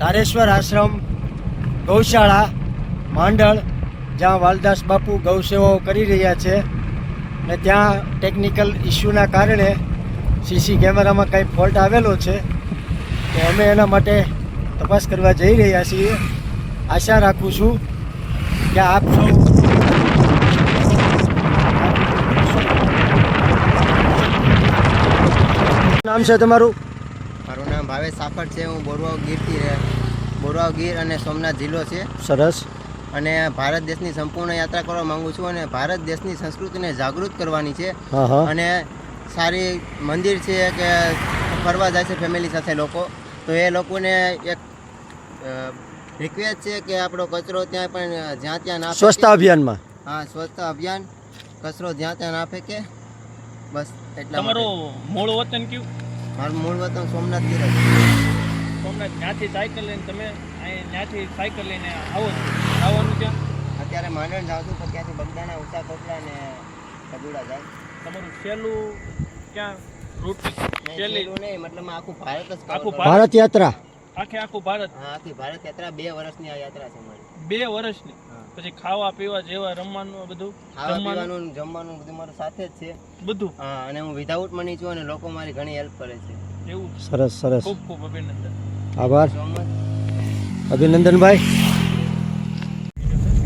તારેશ્વર આશ્રમ, ગૌશાળા, માંડળ, જ્યાં વાલદાસ બાપુ ગૌસેવાઓ કરી રહ્યા છે ને ત્યાં ટેકનિકલ ઇસ્યુના કારણે સીસી કેમેરામાં કંઈ ફોલ્ટ આવેલો છે તો અમે એના માટે તપાસ કરવા જઈ રહ્યા છીએ. આશા રાખું છું કે આપ સૌ નામ છે તમારું? મારું નામ ભાવેશ સાફટ છે હું બોરવાવ ગીરથી રહે. બોરવાવ ગીર અને સોમનાથ જિલ્લો છે. સરસ. અને ભારત દેશની સંપૂર્ણ યાત્રા કરવા માંગુ છું અને ભારત દેશની સંસ્કૃતિને જાગૃત કરવાની છે. અને સારી મંદિર છે કે ફરવા જાય છે ફેમિલી સાથે લોકો. તો એ લોકોને એક રિક્વેસ્ટ છે કે આપણો કચરો ત્યાં પણ જ્યાં ત્યાં ના સ્વચ્છતા અભિયાનમાં? હા સ્વચ્છતા અભિયાન. કચરો જ્યાં ત્યાં ના ફેંકે. બસ એટલા તમારું મૂળ વતન કયું? મારું મૂળ વતન સોમનાથ ગીર સોમનાથ ત્યાંથી સાયકલ લઈને તમે અહીં ત્યાંથી સાયકલ લઈને આવો છો. આવવાનું છે અત્યારે માંડણ જાઉં છું પણ ત્યાંથી બગદાણા ઊંચા કોટડા ને કદુડા જાય. તમારું છેલ્લું ક્યાં રૂટ છેલ્લું નહીં મતલબ આખું ભારત જ આખું ભારત? યાત્રા. આખે આખું ભારત? હા આખી ભારત યાત્રા બે વર્ષની આ યાત્રા છે મારી બે વર્ષની? હા. પછી ખાવા પીવા જેવા રમવાનું બધું? ખાવા જમવાનું? પીવાનું જમવાનું બધું મારું સાથે જ છે. બધું? હા અને હું વિધાઉટ મની છું અને લોકો મારી ઘણી હેલ્પ કરે છે. એવું? સરસ સરસ. ખૂબ ખૂબ અભિનંદન. આભાર. અભિનંદનભાઈ.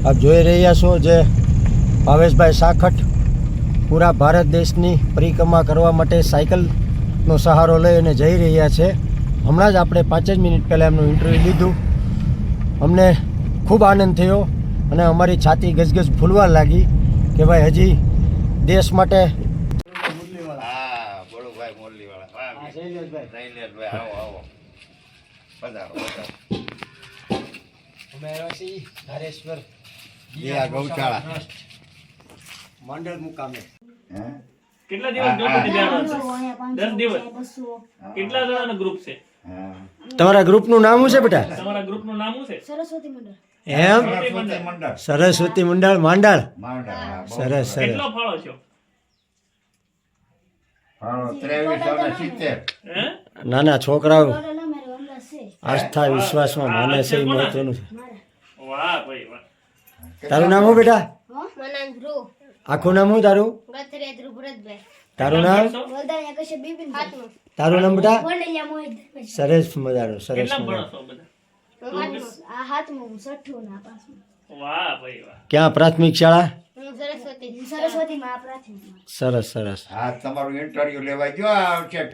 આપ જોઈ રહ્યા છો જે ભાવેશભાઈ સાખટ પૂરા ભારત દેશની પરિક્રમા કરવા માટે સાયકલનો સહારો લઈ અને જઈ રહ્યા છે. હમણાં જ આપણે પાંચ જ મિનિટ પહેલાં એમનું ઇન્ટરવ્યૂ લીધું. અમને ખૂબ આનંદ થયો. અને અમારી છાતી ગજગજ ફૂલવા લાગી કે ભાઈ હજી દેશ માટે. મંડળ મુકામે. કેટલા દિવસ છે દસ દિવસ. કેટલા જણાનો ગ્રુપ છે? તમારા ગ્રુપનું નામ શું છે બેટા? તમારા ગ્રુપનું નામ શું છે? એમ? સરસ્વતી મંડળ. સરસ્વતી મંડળ. માંડળ હા સરસ સરસ. કેટલો ફાળો છો? હે? નાના છોકરાઓ. આસ્થા વિશ્વાસમાં માને છે એ મહત્વનું છે. વાહ ભાઈ વાહ. તારું નામ શું બેટા? આખું નામ શું તારું? તારું નામ? તારું નામ બેટા? સરસ મજાનું સરસ ક્યાં પ્રાથમિક શાળા? હું સરસ્વતી. સરસ્વતી માં પ્રાથમિક સરસ સરસ. હા તમારું ઇન્ટરવ્યુ લેવા ગયો